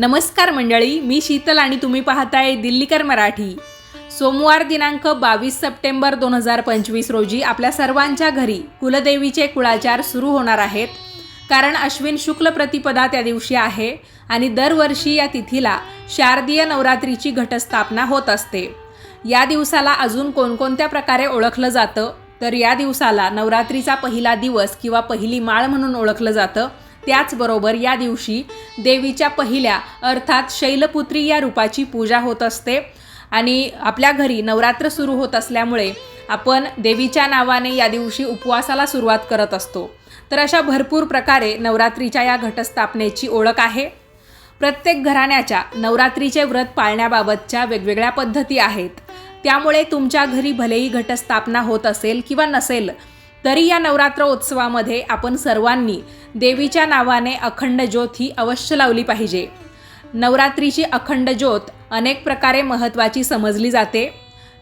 नमस्कार मंडळी मी शीतल आणि तुम्ही पाहताय दिल्लीकर मराठी. सोमवार दिनांक बावीस सप्टेंबर दोन हजार पंचवीस रोजी आपल्या सर्वांच्या घरी कुलदेवीचे कुळाचार सुरू होणार आहेत. कारण अश्विन शुक्ल प्रतिपदा त्या दिवशी आहे आणि दरवर्षी या तिथीला शारदीय नवरात्रीची घटस्थापना होत असते. या दिवसाला अजून कोणकोणत्या प्रकारे ओळखलं जातं? तर या दिवसाला नवरात्रीचा पहिला दिवस किंवा पहिली माळ म्हणून ओळखलं जातं. त्याचबरोबर या दिवशी देवीच्या पहिल्या अर्थात शैलपुत्री या रूपाची पूजा होत असते. आणि आपल्या घरी नवरात्र सुरू होत असल्यामुळे आपण देवीच्या नावाने या दिवशी उपवासाला सुरुवात करत असतो. तर अशा भरपूर प्रकारे नवरात्रीच्या या घटस्थापनेची ओळख आहे. प्रत्येक घराण्याच्या नवरात्रीचे व्रत पाळण्याबाबतच्या वेगवेगळ्या पद्धती आहेत. त्यामुळे तुमच्या घरी भलेही घटस्थापना होत असेल किंवा नसेल तरी या नवरात्र उत्सवामध्ये आपण सर्वांनी देवीच्या नावाने अखंड ज्योत ही अवश्य लावली पाहिजे. नवरात्रीची अखंड ज्योत अनेक प्रकारे महत्त्वाची समजली जाते.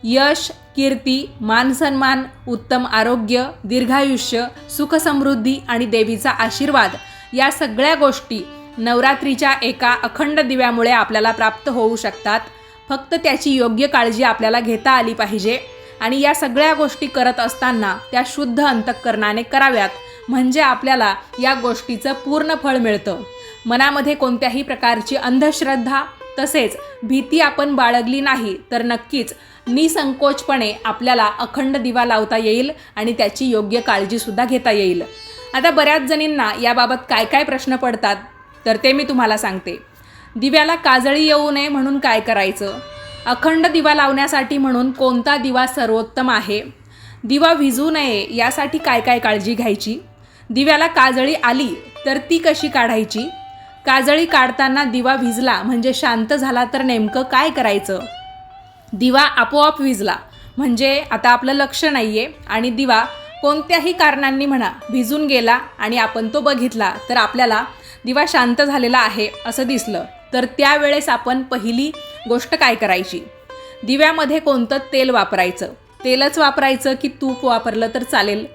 यश कीर्ती मानसन्मान उत्तम आरोग्य दीर्घायुष्य सुखसमृद्धी आणि देवीचा आशीर्वाद या सगळ्या गोष्टी नवरात्रीच्या एका अखंड दिव्यामुळे आपल्याला प्राप्त होऊ शकतात. फक्त त्याची योग्य काळजी आपल्याला घेता आली पाहिजे. आणि या सगळ्या गोष्टी करत असताना त्या शुद्ध अंतःकरणाने कराव्यात. म्हणजे आपल्याला या गोष्टीचं पूर्ण फळ मिळतं. मनामध्ये कोणत्याही प्रकारची अंधश्रद्धा तसेच भीती आपण बाळगली नाही तर नक्कीच निसंकोचपणे आपल्याला अखंड दिवा लावता येईल आणि त्याची योग्य काळजीसुद्धा घेता येईल. आता बऱ्याच जणींना याबाबत काय काय प्रश्न पडतात तर ते मी तुम्हाला सांगते. दिव्याला काजळी येऊ नये म्हणून काय करायचं? अखंड दिवा लावण्यासाठी म्हणून कोणता दिवा सर्वोत्तम आहे? दिवा विजू नये यासाठी काय काय काळजी घ्यायची? दिव्याला काजळी आली तर ती कशी काढायची? काजळी काढताना दिवा विजला म्हणजे शांत झाला तर नेमकं काय करायचं? दिवा आपोआप विजला म्हणजे आता आपलं लक्ष नाही आहे आणि दिवा कोणत्याही कारणांनी म्हणा भिजून गेला आणि आपण तो बघितला तर आपल्याला दिवा शांत झालेला आहे असं दिसलं. तर त्यावेळेस आपण पहिली गोष्ट काय करायची? दिव्यामध्ये कोणतं तेल वापरायचं? तेलच वापरायचं की तूप वापरलं तर चालेल.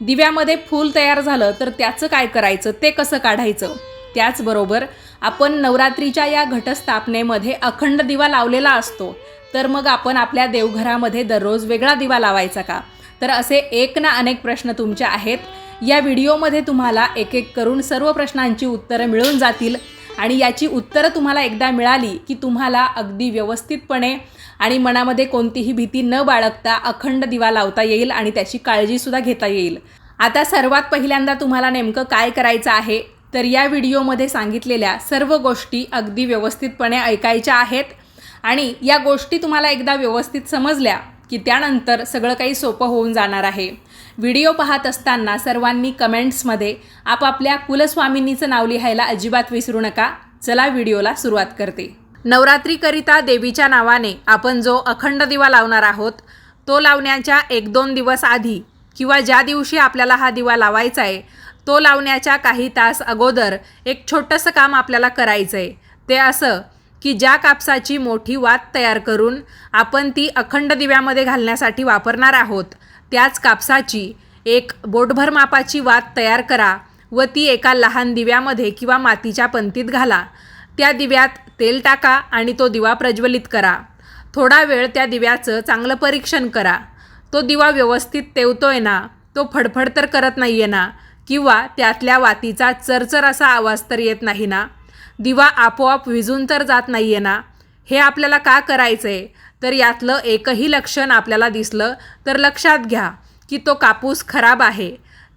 दिव्यामध्ये फूल तयार झालं तर त्याचं काय करायचं? ते कसं काढायचं? त्याचबरोबर आपण नवरात्रीच्या या घटस्थापनेमध्ये अखंड दिवा लावलेला असतो. तर मग आपण आपल्या देवघरामध्ये दररोज वेगळा दिवा लावायचा का? तर असे एक ना अनेक प्रश्न तुमचे आहेत. या व्हिडिओमध्ये तुम्हाला एक एक करून सर्व प्रश्नांची उत्तरं मिळून जातील. आणि याची उत्तरं तुम्हाला एकदा मिळाली की तुम्हाला अगदी व्यवस्थितपणे आणि मनामध्ये कोणतीही भीती न बाळगता अखंड दिवा लावता येईल आणि त्याची काळजीसुद्धा घेता येईल. आता सर्वात पहिल्यांदा तुम्हाला नेमकं काय करायचं आहे? तर या व्हिडिओमध्ये सांगितलेल्या सर्व गोष्टी अगदी व्यवस्थितपणे ऐकायच्या आहेत आणि या गोष्टी तुम्हाला एकदा व्यवस्थित समजल्या की त्यानंतर सगळं काही सोपं होऊन जाणार आहे. व्हिडिओ पाहत असताना सर्वांनी कमेंट्समध्ये आपापल्या कुलस्वामिनीचं नाव लिहायला अजिबात विसरू नका. चला व्हिडिओला सुरुवात करते. नवरात्रीकरिता देवीच्या नावाने आपण जो अखंड दिवा लावणार आहोत तो लावण्याच्या एक दोन दिवस आधी किंवा ज्या दिवशी आपल्याला हा दिवा लावायचा आहे तो लावण्याच्या काही तास अगोदर एक छोटंसं काम आपल्याला करायचं आहे ते असं की ज्या कापसाची मोठी वात तयार करून आपण ती अखंड दिव्यामध्ये घालण्यासाठी वापरणार आहोत त्याच कापसाची एक बोटभर मापाची वात तयार करा व ती एका लहान दिव्यामध्ये किंवा मातीच्या पंतीत घाला. त्या दिव्यात तेल टाका आणि तो दिवा प्रज्वलित करा. थोडा वेळ त्या दिव्याचं चांगलं परीक्षण करा. तो दिवा व्यवस्थित तेवतोय ना तो फडफड तर करत नाही आहे ना किंवा त्यातल्या वातीचा चरचर असा आवाज तर येत नाही ना. दिवा आपोआप विजून तर जात नाही आहे ना. हे आपल्याला का करायचं आहे तर यातलं एकही लक्षण आपल्याला दिसलं तर लक्षात घ्या की तो कापूस खराब आहे.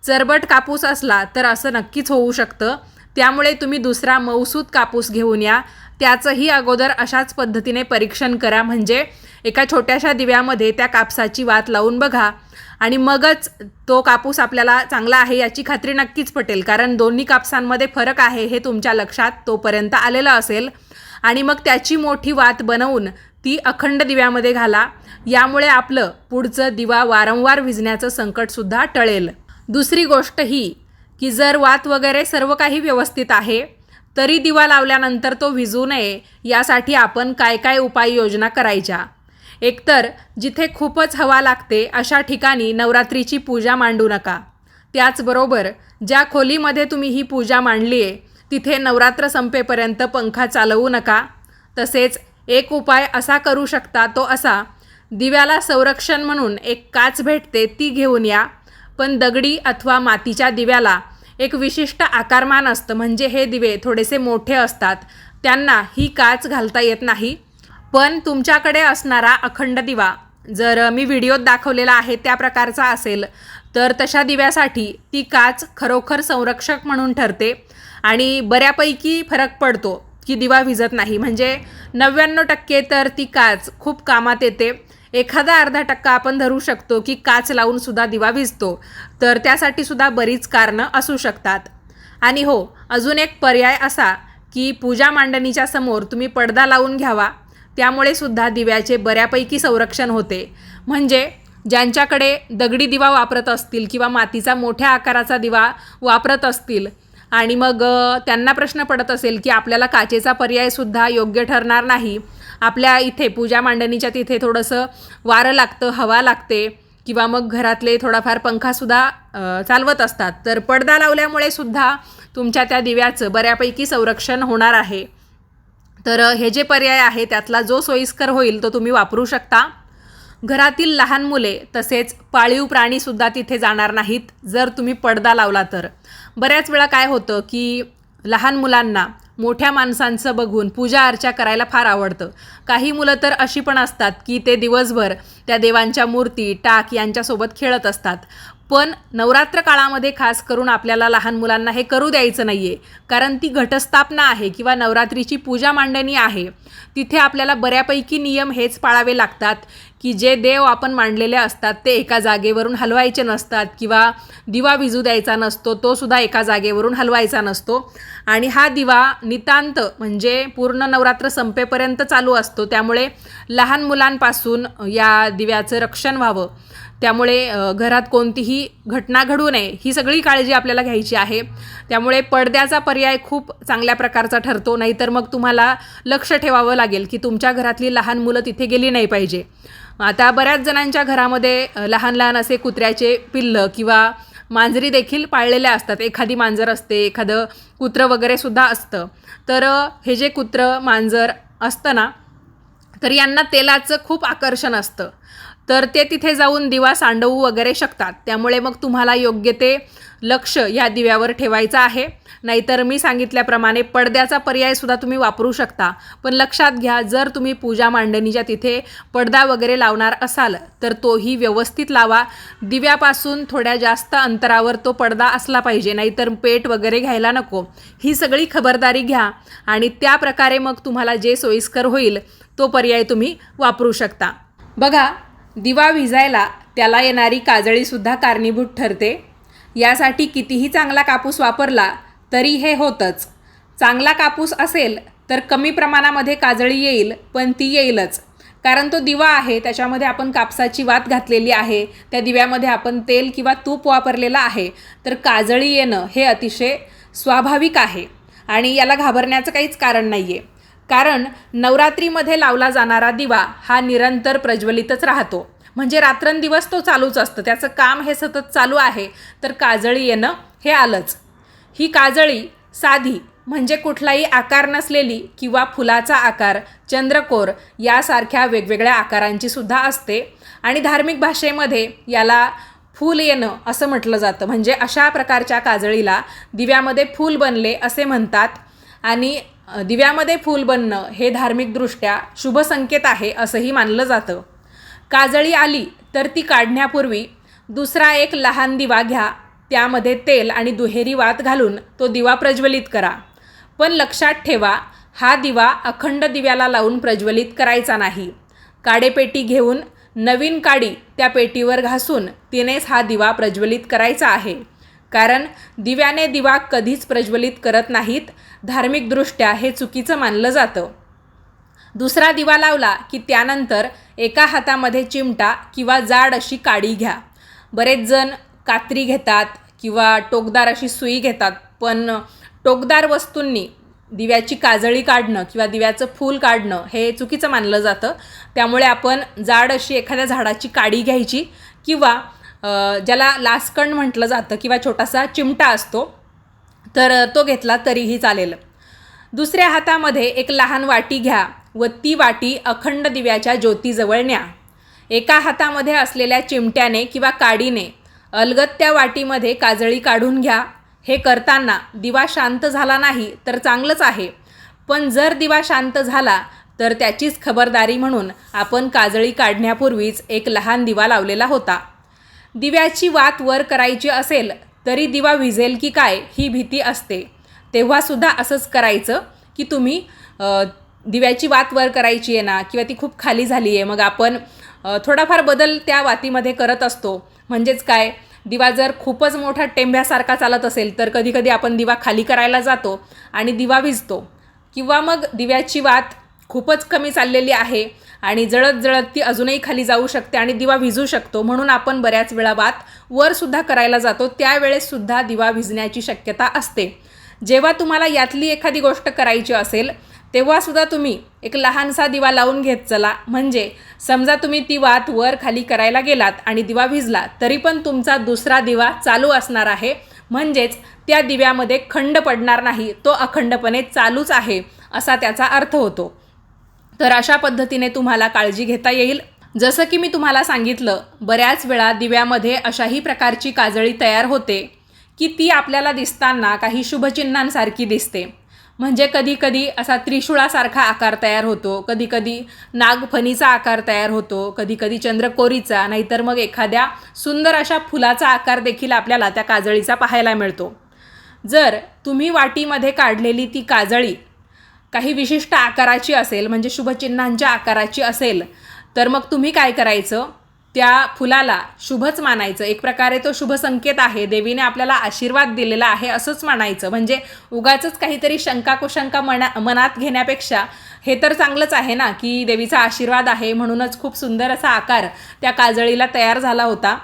चरबट कापूस असला तर असं नक्कीच होऊ शकतं. त्यामुळे तुम्ही दुसरा मौसूद कापूस घेऊन या. त्याचंही अगोदर अशाच पद्धतीने परीक्षण करा. म्हणजे एका छोट्याशा दिव्यामध्ये त्या कापसाची वात लावून बघा. आणि मगच तो कापूस आपल्याला चांगला आहे याची खात्री नक्कीच पटेल. कारण दोन्ही कापसांमध्ये फरक आहे हे तुमच्या लक्षात तोपर्यंत आलेलं असेल. आणि मग त्याची मोठी वात बनवून ती अखंड दिव्यामध्ये घाला. यामुळे आपलं पुढचं दिवा वारंवार विजण्याचं संकटसुद्धा टळेल. दुसरी गोष्ट ही की जर वात वगैरे सर्व काही व्यवस्थित आहे तरी दिवा लावल्यानंतर तो विजू नये यासाठी आपण काय काय उपाययोजना करायच्या? एकतर जिथे खूपच हवा लागते अशा ठिकाणी नवरात्रीची पूजा मांडू नका. त्याचबरोबर ज्या खोलीमध्ये तुम्ही ही पूजा मांडली आहे तिथे नवरात्र संपेपर्यंत पंखा चालवू नका. तसेच एक उपाय असा करू शकता तो असा दिव्याला संरक्षण म्हणून एक काच भेटते ती घेऊन या. पण दगडी अथवा मातीच्या दिव्याला एक विशिष्ट आकारमान असतं म्हणजे हे दिवे थोडेसे मोठे असतात त्यांना ही काच घालता येत नाही. पण तुमच्याकडे असणारा अखंड दिवा जर मी व्हिडिओत दाखवलेला आहे त्या प्रकारचा असेल तर तशा दिव्यासाठी ती काच खरोखर संरक्षक म्हणून ठरते आणि बऱ्यापैकी फरक पडतो. की दिवा विजत नाही. म्हणजे नव्याण्णव टक्के तर ती काच खूप कामात येते. एखादा अर्धा टक्का आपण धरू शकतो की काच लावून सुद्धा दिवा विजतो तर त्यासाठी सुद्धा बरीच कारणं असू शकतात. आणि हो अजून एक पर्याय असा की पूजा मांडणीच्या समोर तुम्ही पडदा लावून घ्यावा. त्यामुळे सुद्धा दिव्याचे बऱ्यापैकी संरक्षण होते. म्हणजे ज्यांच्याकडे दगडी दिवा वापरत असतील किंवा मातीचा मोठ्या आकाराचा दिवा वापरत असतील आणि मग त्यांना प्रश्न पडत असेल की आपल्याला काचेचा पर्यायसुद्धा योग्य ठरणार नाही. आपल्या इथे पूजा मांडणीच्या तिथे थोडंसं वारं लागतं हवा लागते किंवा मग घरातले थोडाफार पंखासुद्धा चालवत असतात. तर पडदा लावल्यामुळे सुद्धा तुमच्या त्या दिव्याचं बऱ्यापैकी संरक्षण होणार आहे. तर हे जे पर्याय आहे त्यातला जो सोयीस्कर होईल तो तुम्ही वापरू शकता. घरातील लहान मुले तसेच पाळीव प्राणीसुद्धा तिथे जाणार नाहीत जर तुम्ही पडदा लावला तर. बऱ्याच वेळा काय होतं की लहान मुलांना मोठ्या माणसांचं बघून पूजा अर्चा करायला फार आवडतं. काही मुलं तर अशी पण असतात की ते दिवसभर त्या देवांच्या मूर्ती टाक यांच्यासोबत खेळत असतात. पण नवरात्र काळामध्ये खास करून आपल्याला लहान मुलांना हे करू द्यायचं नाही आहे कारण ती घटस्थापना आहे किंवा नवरात्रीची पूजा मांडणी आहे. तिथे आपल्याला बऱ्यापैकी नियम हेच पाळावे लागतात की जे देव आपण मांडलेले असतात ते एका जागेवरून हलवायचे नसतात किंवा दिवा विजू द्यायचा नसतो तो सुद्धा एका जागेवरून हलवायचा नसतो. आणि हा दिवा नितांत म्हणजे पूर्ण नवरात्र संपेपर्यंत चालू असतो. त्यामुळे लहान मुलांपासून या दिव्याचं रक्षण व्हावं. त्यामुळे घरात कोणतीही घटना घडू नये ही सगळी काळजी आपल्याला घ्यायची आहे. त्यामुळे पडद्याचा पर्याय खूप चांगल्या प्रकारचा ठरतो नाहीतर मग तुम्हाला लक्ष ठेवावं लागेल की तुमच्या घरातली लहान मुलं तिथे गेली नाही पाहिजे. आता बऱ्याच जणांच्या घरामध्ये लहान लहान असे कुत्र्याचे पिल्लं किंवा मांजरी देखील पाळलेल्या असतात. एखादी मांजर असते एखादं कुत्रं वगैरे सुद्धा असतं. तर हे जे कुत्रं मांजर असतं ना तर यांना तेलाचं खूप आकर्षण असतं. तर ते तिथे जाऊन दिवा सांडवू वगैरे शकतात. त्यामुळे मग तुम्हाला योग्य ते लक्ष ह्या दिव्यावर ठेवायचं आहे. नाहीतर मी सांगितल्याप्रमाणे पडद्याचा पर्यायसुद्धा तुम्ही वापरू शकता. पण लक्षात घ्या जर तुम्ही पूजा मांडणीच्या तिथे पडदा वगैरे लावणार असाल तर तोही व्यवस्थित लावा. दिव्यापासून थोड्या जास्त अंतरावर तो पडदा असला पाहिजे नाहीतर पेट वगैरे घ्यायला नको. ही सगळी खबरदारी घ्या आणि त्या प्रकारे मग तुम्हाला जे सोयीस्कर होईल तो पर्याय तुम्ही वापरू शकता. बघा दिवा विजायला त्याला येणारी काजळीसुद्धा कारणीभूत ठरते. यासाठी कितीही चांगला कापूस वापरला तरी हे होतंच. चांगला कापूस असेल तर कमी प्रमाणामध्ये काजळी येईल पण ती येईलच. कारण तो दिवा आहे त्याच्यामध्ये आपण कापसाची वात घातलेली आहे त्या दिव्यामध्ये आपण तेल किंवा तूप वापरलेलं आहे तर काजळी येणं हे अतिशय स्वाभाविक आहे आणि याला घाबरण्याचं काहीच कारण नाही आहे कारण नवरात्रीमध्ये लावला जाणारा दिवा हा निरंतर प्रज्वलितच राहतो. म्हणजे रात्रंदिवस तो चालूच असतं. त्याचं काम हे सतत चालू आहे. तर काजळी येणं हे आलंच. ही काजळी साधी म्हणजे कुठलाही आकार नसलेली किंवा फुलाचा आकार चंद्रकोर यासारख्या वेगवेगळ्या आकारांची सुद्धा असते. आणि धार्मिक भाषेमध्ये याला फूल येणं असं म्हटलं जातं. म्हणजे अशा प्रकारच्या काजळीला दिव्यामध्ये फूल बनले असे म्हणतात. आणि दिव्यामध्ये फूल बनणं हे धार्मिकदृष्ट्या शुभ संकेत आहे असंही मानलं जातं. काजळी आली तर ती काढण्यापूर्वी दुसरा एक लहान दिवा घ्या त्यामध्ये तेल आणि दुहेरी वात घालून तो दिवा प्रज्वलित करा. पण लक्षात ठेवा हा दिवा अखंड दिव्याला लावून प्रज्वलित करायचा नाही. काडेपेटी घेऊन नवीन काडी त्या पेटीवर घासून तिनेच हा दिवा प्रज्वलित करायचा आहे. कारण दिव्याने दिवा कधीच प्रज्वलित करत नाहीत धार्मिकदृष्ट्या हे चुकीचं मानलं जातं. दुसरा दिवा लावला की त्यानंतर एका हातामध्ये चिमटा किंवा जाड अशी काडी घ्या. बरेच जण कात्री घेतात किंवा टोकदार अशी सुई घेतात पण टोकदार वस्तूंनी दिव्याची काजळी काढणं किंवा दिव्याचं फूल काढणं हे चुकीचं मानलं जातं. त्यामुळे आपण जाड अशी एखाद्या झाडाची काडी घ्यायची किंवा ज्याला लासकण म्हटलं जातं किंवा छोटासा चिमटा असतो तर तो घेतला तरीही चालेल. दुसऱ्या हातामध्ये एक लहान वाटी घ्या. व ती वाटी अखंड दिव्याच्या ज्योतीजवळ न्या. एका हातामध्ये असलेल्या चिमट्याने किंवा काडीने अलगत त्या वाटीमध्ये काजळी काढून घ्या. हे करताना दिवा शांत झाला नाही तर चांगलंच आहे. पण जर दिवा शांत झाला तर त्याचीच खबरदारी म्हणून आपण काजळी काढण्यापूर्वीच एक लहान दिवा लावलेला होता. दिव्याची वात वर करायची असेल तरी दिवा विझेल की काय ही भीती असते. तेव्हासुद्धा असंच करायचं की तुम्ही दिव्याची वात वर करायची आहे ना किंवा ती खूप खाली झाली आहे मग आपण थोडाफार बदल त्या वातीमध्ये करत असतो. म्हणजेच काय दिवा जर खूपच मोठा टेंभ्यासारखा चालत असेल तर कधीकधी आपण दिवा खाली करायला जातो आणि दिवा विजतो. किंवा मग दिव्याची वात खूपच कमी चाललेली आहे आणि जळत जळत ती अजूनही खाली जाऊ शकते आणि दिवा विजू शकतो. म्हणून आपण बऱ्याच वेळा वात वरसुद्धा करायला जातो. त्यावेळेससुद्धा दिवा विजण्याची शक्यता असते. जेव्हा तुम्हाला यातली एखादी गोष्ट करायची असेल तेव्हासुद्धा तुम्ही एक लहानसा दिवा लावून घेत चला. म्हणजे समजा तुम्ही ती वात वर खाली करायला गेलात आणि दिवा भिजला तरी पण तुमचा दुसरा दिवा चालू असणार आहे. म्हणजेच त्या दिव्यामध्ये खंड पडणार नाही तो अखंडपणे चालूच आहे असा त्याचा अर्थ होतो. तर अशा पद्धतीने तुम्हाला काळजी घेता येईल. जसं की मी तुम्हाला सांगितलं बऱ्याच वेळा दिव्यामध्ये अशाही प्रकारची काजळी तयार होते की ती आपल्याला दिसताना काही शुभचिन्हांसारखी दिसते. म्हणजे कधी कधी असा त्रिशूळासारखा आकार तयार होतो कधी कधी नागफणीचा आकार तयार होतो कधी कधी चंद्रकोरीचा नाहीतर मग एखाद्या सुंदर अशा फुलाचा आकार देखील आपल्याला त्या काजळीचा पाहायला मिळतो. जर तुम्ही वाटीमध्ये काढलेली ती काजळी काही विशिष्ट आकाराची असेल म्हणजे शुभचिन्हांच्या आकाराची असेल तर मग तुम्ही काय करायचं? त्या फुलाला शुभच मानायचं. एक प्रकारे तो शुभ संकेत आहे. देवीने आपल्याला आशीर्वाद दिलेला आहे असंच मानायचं. म्हणजे उगाच काहीतरी शंका कुशंका मना मनात घेण्यापेक्षा हे तर चांगलंच आहे ना की देवीचा आशीर्वाद आहे म्हणूनच खूप सुंदर असा आकार त्या काजळीला तयार झाला होता.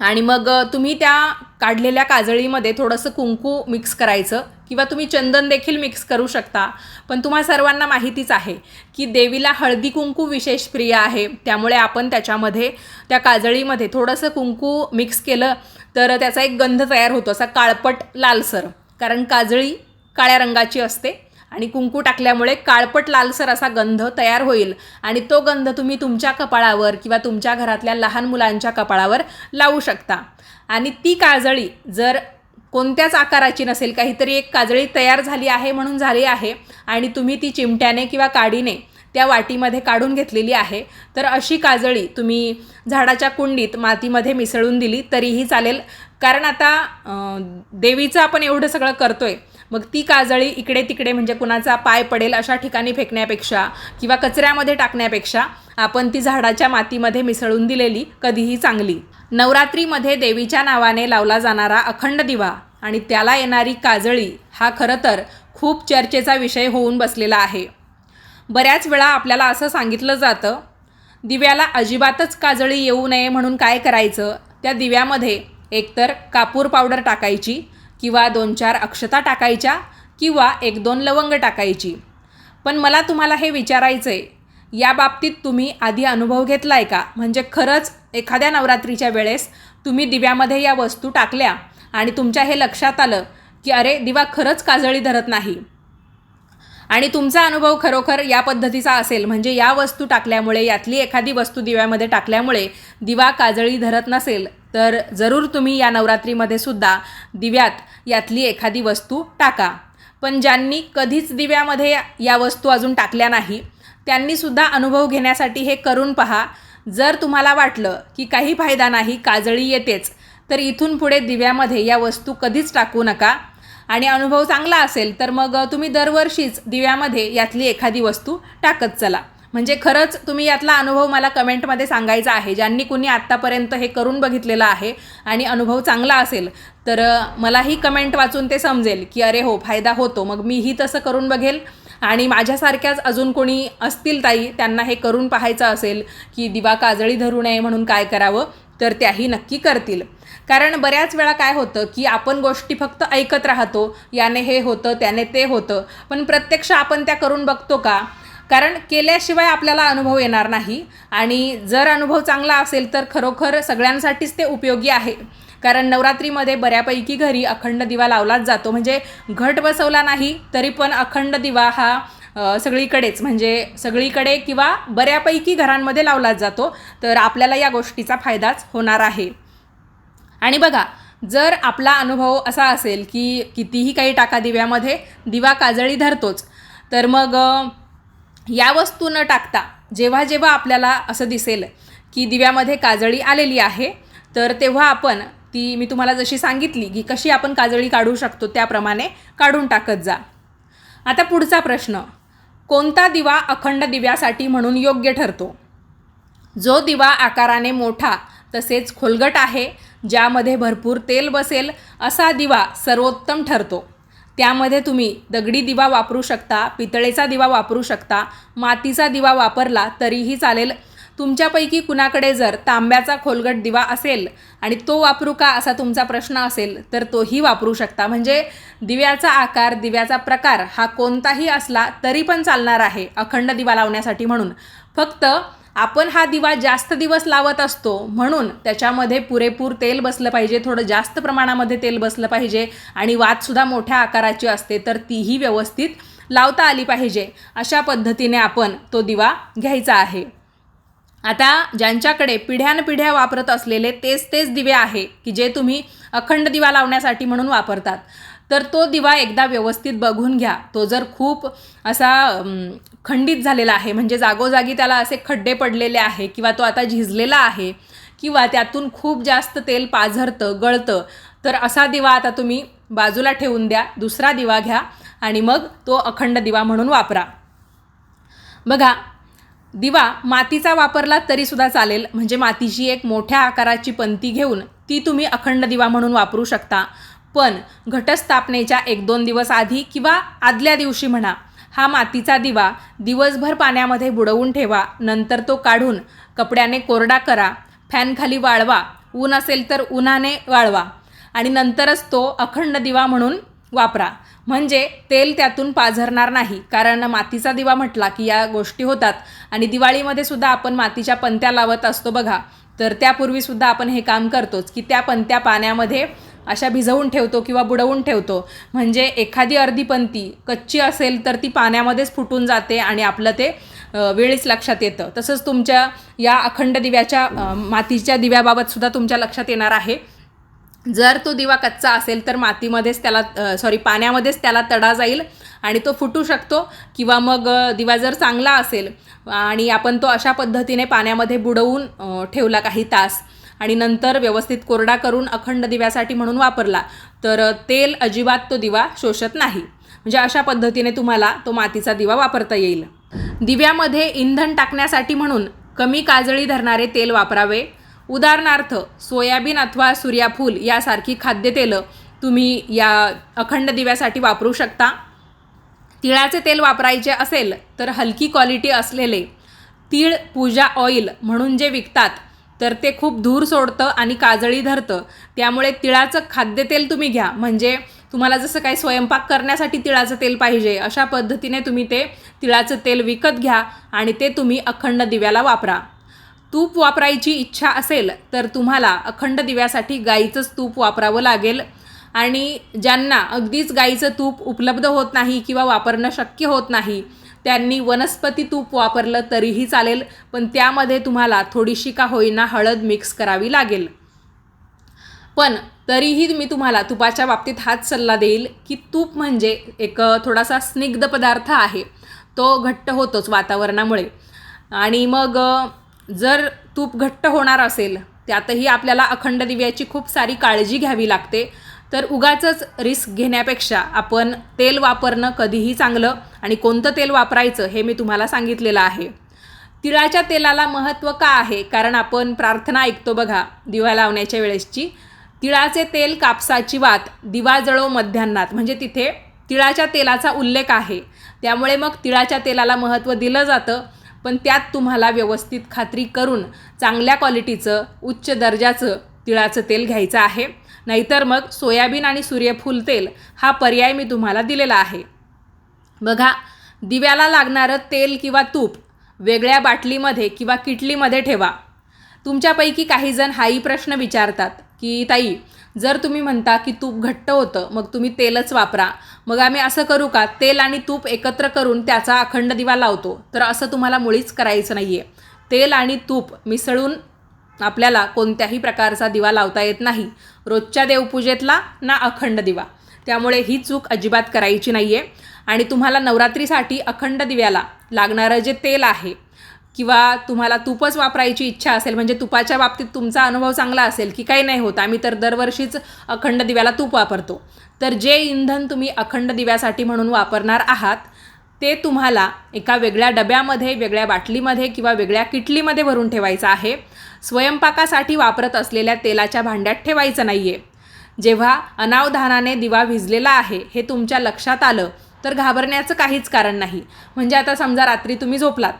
आणि मग तुम्ही त्या काढलेल्या काजळीमध्ये थोडंसं कुंकू मिक्स करायचं. किंवा तुम्ही चंदन देखील मिक्स करू शकता. पण तुम्हा सर्वांना माहितीच आहे की देवीला हळदी कुंकू विशेष प्रिय आहे. त्यामुळे आपण त्याच्यामध्ये त्या काजळीमध्ये थोडंसं कुंकू मिक्स केलं तर त्याचा एक गंध तयार होतो. असा काळपट लालसर. कारण काजळी काळ्या रंगाची असते आणि कुंकू टाकल्यामुळे काळपट लालसर असा गंध तयार होईल. आणि तो गंध तुम्ही तुमच्या कपाळावर किंवा तुमच्या घरातल्या लहान मुलांच्या कपाळावर लावू शकता. आणि ती काजळी जर कोणत्याच आकाराची नसेल. काहीतरी एक काजळी तयार झाली आहे म्हणून झाली आहे आणि तुम्ही ती चिमट्याने किंवा काडीने त्या वाटीमध्ये काढून घेतलेली आहे. तर अशी काजळी तुम्ही झाडाच्या कुंडीत मातीमध्ये मिसळून दिली तरीही चालेल. कारण आता देवीचं आपण एवढं सगळं करतो आहे मग ती काजळी इकडे तिकडे म्हणजे कुणाचा पाय पडेल अशा ठिकाणी फेकण्यापेक्षा किंवा कचऱ्यामध्ये टाकण्यापेक्षा आपण ती झाडाच्या मातीमध्ये मिसळून दिलेली कधीही चांगली. नवरात्रीमध्ये देवीच्या नावाने लावला जाणारा अखंड दिवा आणि त्याला येणारी काजळी हा खरं तर खूप चर्चेचा विषय होऊन बसलेला आहे. बऱ्याच वेळा आपल्याला असं सांगितलं जातं दिव्याला अजिबातच काजळी येऊ नये म्हणून काय करायचं? त्या दिव्यामध्ये एकतर कापूर पावडर टाकायची किंवा दोन चार अक्षता टाकायच्या किंवा एक दोन लवंग टाकायची. पण मला तुम्हाला हे विचारायचं आहे या बाबतीत तुम्ही आधी अनुभव घेतला आहे का? म्हणजे खरंच एखाद्या नवरात्रीच्या वेळेस तुम्ही दिव्यामध्ये या वस्तू टाकल्या आणि तुमच्या हे लक्षात आलं की अरे दिवा खरंच काजळी धरत नाही. आणि तुमचा अनुभव खरोखर या पद्धतीचा असेल म्हणजे या वस्तू टाकल्यामुळे यातली एखादी वस्तू दिव्यामध्ये टाकल्यामुळे दिवा काजळी धरत नसेल तर जरूर तुम्ही या नवरात्रीमध्ये सुद्धा दिव्यात यातली एखादी वस्तू टाका. पण ज्यांनी कधीच दिव्यामध्ये या- या वस्तू अजून टाकल्या नाही त्यांनीसुद्धा अनुभव घेण्यासाठी हे करून पहा. जर तुम्हाला वाटलं की काही फायदा नाही काजळी येतेच तर इथून पुढे दिव्यामध्ये या वस्तू कधीच टाकू नका. आणि अनुभव चांगला असेल तर मग तुम्ही दरवर्षीच दिव्यामध्ये यातली एखादी वस्तू टाकत चला. म्हणजे खरंच तुम्ही यातला अनुभव मला कमेंटमध्ये सांगायचा आहे. ज्यांनी कुणी आत्तापर्यंत हे करून बघितलेलं आहे आणि अनुभव चांगला असेल तर मलाही कमेंट वाचून ते समजेल की अरे हो फायदा होतो. मग मीही तसं करून बघेल. आणि माझ्यासारख्याच अजून कोणी असतील ताई त्यांना हे करून पाहायचं असेल की दिवा काजळी धरू नये म्हणून काय करावं तर त्याही नक्की करतील. कारण बऱ्याच वेळा काय होतं की आपण गोष्टी फक्त ऐकत राहतो याने हे होतं त्याने ते होतं पण प्रत्यक्ष आपण त्या करून बघतो का? कारण केल्याशिवाय आपल्याला अनुभव येणार नाही आणि जर अनुभव चांगला असेल तर खरोखर सगळ्यांसाठीच ते उपयोगी आहे. कारण नवरात्रीमध्ये बऱ्यापैकी घरी अखंड दिवा लावलाच जातो. म्हणजे घट बसवला नाही तरी पण अखंड दिवा हा सगळीकडेच म्हणजे सगळीकडे किंवा बऱ्यापैकी घरांमध्ये लावलाच जातो. तर आपल्याला या गोष्टीचा फायदाच होणार आहे. आणि बघा जर आपला अनुभव असा असेल की कितीही काही टाका दिव्यामध्ये दिवा काजळी धरतोच तर मग या वस्तू न टाकता जेव्हा जेव्हा आपल्याला असं दिसेल की दिव्यामध्ये काजळी आलेली आहे तर तेव्हा आपण ती मी तुम्हाला जशी सांगितली की कशी आपण काजळी काढू शकतो त्याप्रमाणे काढून टाकत जा. आता पुढचा प्रश्न. कोणता दिवा अखंड दिव्यासाठी म्हणून योग्य ठरतो? जो दिवा आकाराने मोठा तसेच खोलगट आहे ज्यामध्ये भरपूर तेल बसेल असा दिवा सर्वोत्तम ठरतो. त्यामध्ये तुम्ही दगडी दिवा वापरू शकता पितळेचा दिवा वापरू शकता मातीचा दिवा वापरला तरीही चालेल तुमच्यापैकी कुणाकडे जर तांब्याचा खोलगट दिवा असेल आणि तो वापरू का असा तुमचा प्रश्न असेल तर तोही वापरू शकता. म्हणजे दिव्याचा आकार दिव्याचा प्रकार हा कोणताही असला तरी पण चालणार आहे अखंड दिवा लावण्यासाठी म्हणून. फक्त आपण हा दिवा जास्त दिवस लावत असतो म्हणून त्याच्यामध्ये पुरेपूर तेल बसलं पाहिजे थोडं जास्त प्रमाणामध्ये तेल बसलं पाहिजे आणि वातसुद्धा मोठ्या आकाराची असते तर तीही व्यवस्थित लावता आली पाहिजे. अशा पद्धतीने आपण तो दिवा घ्यायचा आहे. आता ज्यांच्याकडे पिढ्यानपिढ्या वापरत असलेले तेच तेच दिवे आहे की जे तुम्ही अखंड दिवा लावण्यासाठी म्हणून वापरतात. तर तो दिवा एकदा व्यवस्थित बघून घ्या. तो जर खूप असा खंडित झालेला आहे म्हणजे जागोजागी त्याला असे खड्डे पडलेले आहे किंवा तो आता झिजलेला आहे किंवा त्यातून खूप जास्त तेल पाझरतं गळतं तर असा दिवा आता तुम्ही बाजूला ठेवून द्या दुसरा दिवा घ्या आणि मग तो अखंड दिवा म्हणून वापरा. बघा दिवा मातीचा वापरला तरीसुद्धा चालेल. म्हणजे मातीची एक मोठ्या आकाराची पंती घेऊन ती तुम्ही अखंड दिवा म्हणून वापरू शकता. पण घटस्थापनेच्या एक दोन दिवस आधी किंवा आदल्या दिवशी म्हणा हा मातीचा दिवा दिवसभर पाण्यामध्ये बुडवून ठेवा. नंतर तो काढून कपड्याने कोरडा करा. फॅनखाली वाळवा. ऊन असेल तर उन्हाने वाळवा. आणि नंतरच तो अखंड दिवा म्हणून वापरा. म्हणजे तेल त्यातून पाझरणार नाही. कारण मातीचा दिवा म्हटला की या गोष्टी होतात. आणि दिवाळीमध्ये सुद्धा आपण मातीच्या पंत्या लावत असतो बघा. तर त्यापूर्वीसुद्धा आपण हे काम करतोच की त्या पंत्या पाण्यामध्ये अशा भिजवून ठेवतो किंवा बुडवून ठेवतो. म्हणजे एखादी अर्धी पंती कच्ची असेल तर ती पाण्यामध्येच फुटून जाते आणि आपलं ते वेळीच लक्षात येतं. तसंच तुमच्या या अखंड दिव्याच्या मातीच्या दिव्याबाबत सुद्धा तुमच्या लक्षात येणार आहे. जर तो दिवा कच्चा असेल तर मातीमध्येच त्याला सॉरी पाण्यामध्येच त्याला तडा जाईल आणि तो फुटू शकतो किंवा मग दिवा जर चांगला असेल आणि आपण तो अशा पद्धतीने पाण्यामध्ये बुडवून ठेवला काही तास आणि नंतर व्यवस्थित कोरडा करून अखंड दिव्यासाठी म्हणून वापरला तर तेल अजिबात तो दिवा शोषत नाही. म्हणजे अशा पद्धतीने तुम्हाला तो मातीचा दिवा वापरता येईल. दिव्यामध्ये इंधन टाकण्यासाठी म्हणून कमी काजळी धरणारे तेल वापरावे. उदाहरणार्थ सोयाबीन अथवा सूर्यफूल यासारखी खाद्यतेलं तुम्ही या अखंड दिव्यासाठी वापरू शकता. तिळाचे तेल वापरायचे असेल तर हलकी क्वालिटी असलेले तीळ पूजा ऑइल म्हणून जे विकतात तर ते खूप धूर सोडतं आणि काजळी धरतं. त्यामुळे तिळाचं खाद्यतेल तुम्ही घ्या. म्हणजे तुम्हाला जसं काही स्वयंपाक करण्यासाठी तिळाचं तेल पाहिजे अशा पद्धतीने तुम्ही ते तिळाचं तेल विकत घ्या आणि ते तुम्ही अखंड दिव्याला वापरा. तूप वापरायची इच्छा असेल तर तुम्हाला अखंड दिव्यासाठी गाईचंच तूप वापरावं लागेल. आणि ज्यांना अगदीच गाईचं तूप उपलब्ध होत नाही किंवा वापरणं शक्य होत नाही त्यांनी वनस्पती तूप वापरलं तरीही चालेल पण त्यामध्ये तुम्हाला थोडीशी का होईना हळद मिक्स करावी लागेल. पण तरीही मी तुम्हाला तुपाच्या बाबतीत हाच सल्ला देईल की तूप म्हणजे एक थोडासा स्निग्ध पदार्थ आहे. तो घट्ट होतोच वातावरणामुळे. आणि मग जर तूप घट्ट होणार असेल त्यातही आपल्याला अखंड दिव्याची खूप सारी काळजी घ्यावी लागते. तर उगाचच रिस्क घेण्यापेक्षा आपण तेल वापरणं कधीही चांगलं आणि कोणतं तेल वापरायचं हे मी तुम्हाला सांगितलेलं आहे. तिळाच्या तेलाला महत्त्व का आहे? कारण आपण प्रार्थना ऐकतो बघा दिवा लावण्याच्या वेळेसची. तिळाचे तेल कापसाची वात दिवा जळो मध्यान्नात म्हणजे तिथे तिळाच्या तेलाचा उल्लेख आहे. त्यामुळे मग तिळाच्या तेलाला महत्त्व दिलं जातं. पण त्यात तुम्हाला व्यवस्थित खात्री करून चांगल्या क्वालिटीचं उच्च दर्जाचं तिळाचं तेल घ्यायचं आहे. नाहीतर मग सोयाबीन आणि सूर्यफूल तेल हा पर्याय मी तुम्हाला दिलेला आहे. बघा दिव्याला लागणारं तेल किंवा तूप वेगळ्या बाटलीमध्ये किंवा किटलीमध्ये ठेवा. तुमच्यापैकी काहीजण हाही प्रश्न विचारतात. की ताई जर तुम्ही म्हणता की तूप घट्ट होतं मग तुम्ही तेलच वापरा. मग आम्ही असं करू का तेल आणि तूप एकत्र करून त्याचा अखंड दिवा लावतो. तर असं तुम्हाला मुळीच करायचं नाही आहे तेल आणि तूप मिसळून आपल्याला कोणत्याही प्रकारचा दिवा लावता येत नाही. रोजच्या देवपूजेतला ना अखंड दिवा. त्यामुळे ही चूक अजिबात करायची नाही आहे आणि तुम्हाला नवरात्रीसाठी अखंड दिव्याला लागणारं जे तेल आहे किंवा तुम्हाला तुपच वापरायची इच्छा असेल म्हणजे तुपाच्या बाबतीत तुमचा अनुभव चांगला असेल की काही नाही होत आम्ही तर दरवर्षीच अखंड दिव्याला तूप वापरतो. तर जे इंधन तुम्ही अखंड दिव्यासाठी म्हणून वापरणार आहात ते तुम्हाला एका वेगळ्या डब्यामध्ये वेगळ्या बाटलीमध्ये किंवा वेगळ्या किटलीमध्ये भरून ठेवायचं आहे. स्वयंपाकासाठी वापरत असलेल्या तेलाच्या भांड्यात ठेवायचं नाही आहे जेव्हा अनावधानाने दिवा भिजलेला आहे हे तुमच्या लक्षात आलं तर घाबरण्याचं काहीच कारण नाही. म्हणजे आता समजा रात्री तुम्ही झोपलात.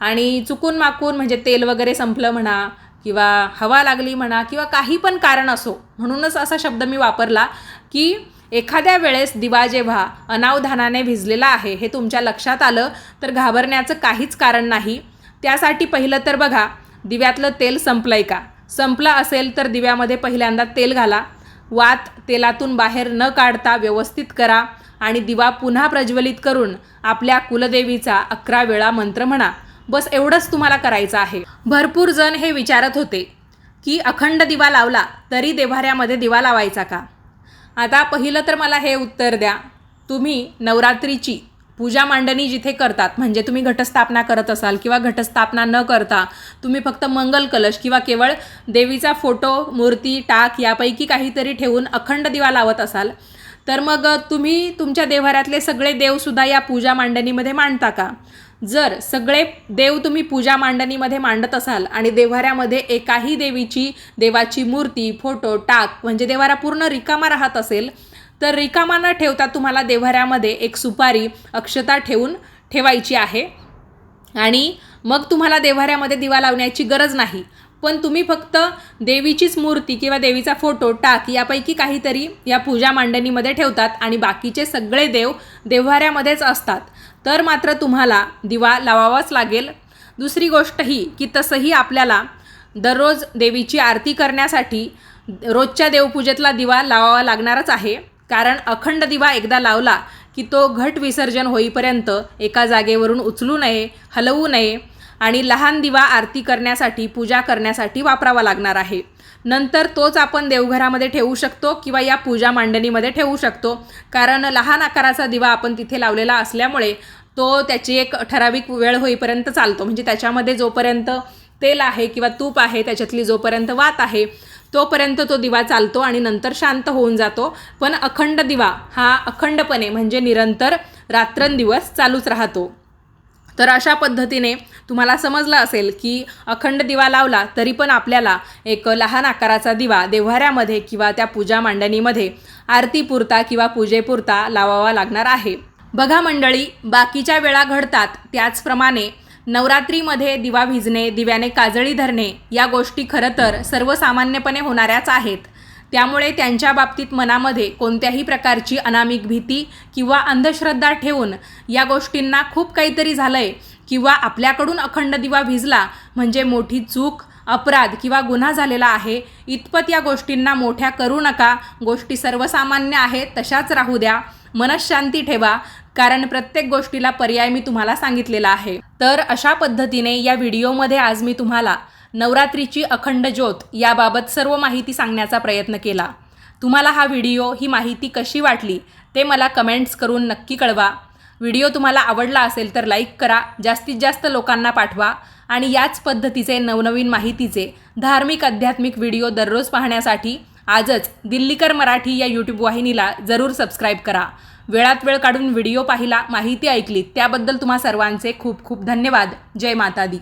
आणि चुकून माकून म्हणजे तेल वगैरे संपलं म्हणा किंवा हवा लागली म्हणा किंवा काही पण कारण असो म्हणूनच असा शब्द मी वापरला की एखाद्या वेळेस दिवा जेव्हा अनावधानाने भिजलेला आहे हे तुमच्या लक्षात आलं तर घाबरण्याचं काहीच कारण नाही. त्यासाठी पहिलं तर बघा दिव्यातलं तेल संपलं आहे का? संपलं असेल तर दिव्यामध्ये पहिल्यांदा तेल घाला. वात तेलातून बाहेर न काढता व्यवस्थित करा आणि दिवा पुन्हा प्रज्वलित करून आपल्या कुलदेवीचा अकरा वेळा मंत्र म्हणा. बस एवढंच तुम्हाला करायचं आहे. भरपूर जण हे विचारत होते की अखंड दिवा लावला तरी देवाऱ्यामध्ये दिवा लावायचा का? आता पहिलं तर मला हे उत्तर द्या. तुम्ही नवरात्रीची पूजा मांडणी जिथे करतात म्हणजे तुम्ही घटस्थापना करत असाल किंवा घटस्थापना न करता तुम्ही फक्त मंगल कलश किंवा केवळ देवीचा फोटो मूर्ती टाक यापैकी काहीतरी ठेवून अखंड दिवा लावत असाल तर मग तुम्ही तुमच्या देव्हाऱ्यातले सगळे देवसुद्धा या पूजा मांडणीमध्ये मांडता का? जर सगळे देव तुम्ही पूजा मांडणीमध्ये मांडत असाल आणि देव्हाऱ्यामध्ये एकाही देवीची देवाची मूर्ती फोटो टाक म्हणजे देव्हारा पूर्ण रिकामा राहत असेल तर रिकामा न ठेवता तुम्हाला देव्हाऱ्यामध्ये एक सुपारी अक्षता ठेवून ठेवायची आहे. आणि मग तुम्हाला देव्हाऱ्यामध्ये दिवा लावण्याची गरज नाही. पण तुम्ही फक्त देवीचीच मूर्ती किंवा देवीचा फोटो टाक यापैकी काहीतरी या पूजा मांडणीमध्ये ठेवतात आणि बाकीचे सगळे देव देव्हाऱ्यामध्येच असतात. तर मात्र तुम्हाला दिवा लावावाच लागेल. दुसरी गोष्ट ही की तसंही आपल्याला दररोज देवीची आरती करण्यासाठी रोजच्या देवपूजेतला दिवा लावावा लागणारच आहे. कारण अखंड दिवा एकदा लावला की तो घट विसर्जन होईपर्यंत एका जागेवरून उचलू नये हलवू नये. आणि लहान दिवा आरती करण्यासाठी पूजा करण्यासाठी वापरावा लागणार आहे. नंतर तोच आपण देवघरामध्ये ठेवू शकतो किंवा या पूजा मांडणीमध्ये ठेवू शकतो. कारण लहान आकाराचा दिवा आपण तिथे लावलेला असल्यामुळे तो त्याची एक ठराविक वेळ होईपर्यंत चालतो. म्हणजे त्याच्यामध्ये जोपर्यंत तेल आहे किंवा तूप आहे त्याच्यातली जोपर्यंत वात आहे तोपर्यंत तो दिवा चालतो आणि नंतर शांत होऊन जातो. पण अखंड दिवा हा अखंडपणे म्हणजे निरंतर रात्रंदिवस चालूच राहतो. तर अशा पद्धतीने तुम्हाला समजलं असेल की अखंड दिवा लावला तरी पण आपल्याला एक लहान आकाराचा दिवा देव्हाऱ्यामध्ये किंवा त्या पूजा मांडणीमध्ये आरतीपुरता किंवा पूजेपुरता लावावा लागणार आहे. बघा मंडळी बाकीच्या वेळा घडतात त्याचप्रमाणे नवरात्रीमध्ये दिवा भिजणे दिव्याने काजळी धरणे या गोष्टी खरं तर सर्वसामान्यपणे होणाऱ्याच आहेत. त्यामुळे त्यांच्या बाबतीत मनामध्ये कोणत्याही प्रकारची अनामिक भीती किंवा अंधश्रद्धा ठेवून या गोष्टींना खूप काहीतरी झालं आहे किंवा आपल्याकडून अखंड दिवा भिजला म्हणजे मोठी चूक अपराध किंवा गुन्हा झालेला आहे इतपत या गोष्टींना मोठ्या करू नका. गोष्टी सर्वसामान्य आहेत तशाच राहू द्या. मनशांती ठेवा कारण प्रत्येक गोष्टीला पर्याय मी तुम्हाला सांगितलेला आहे. तर अशा पद्धतीने या व्हिडिओमध्ये आज मी तुम्हाला नवरात्रीची अखंड ज्योत याबाबत सर्व माहिती सांगण्याचा प्रयत्न केला. तुम्हाला हा व्हिडिओ ही माहिती कशी वाटली ते मला कमेंट्स करून नक्की कळवा. व्हिडिओ तुम्हाला आवडला असेल तर लाईक करा जास्तीत जास्त लोकांना पाठवा आणि याच पद्धतीचे नवनवीन माहितीचे धार्मिक आध्यात्मिक व्हिडिओ दररोज पाहण्यासाठी आजच दिल्लीकर मराठी या यूट्यूब वाहिनीला जरूर सबस्क्राईब करा. वेळात वेळ काढून व्हिडिओ पाहिला माहिती ऐकली त्याबद्दल तुम्हा सर्वांचे खूप खूप धन्यवाद. जय मातादी.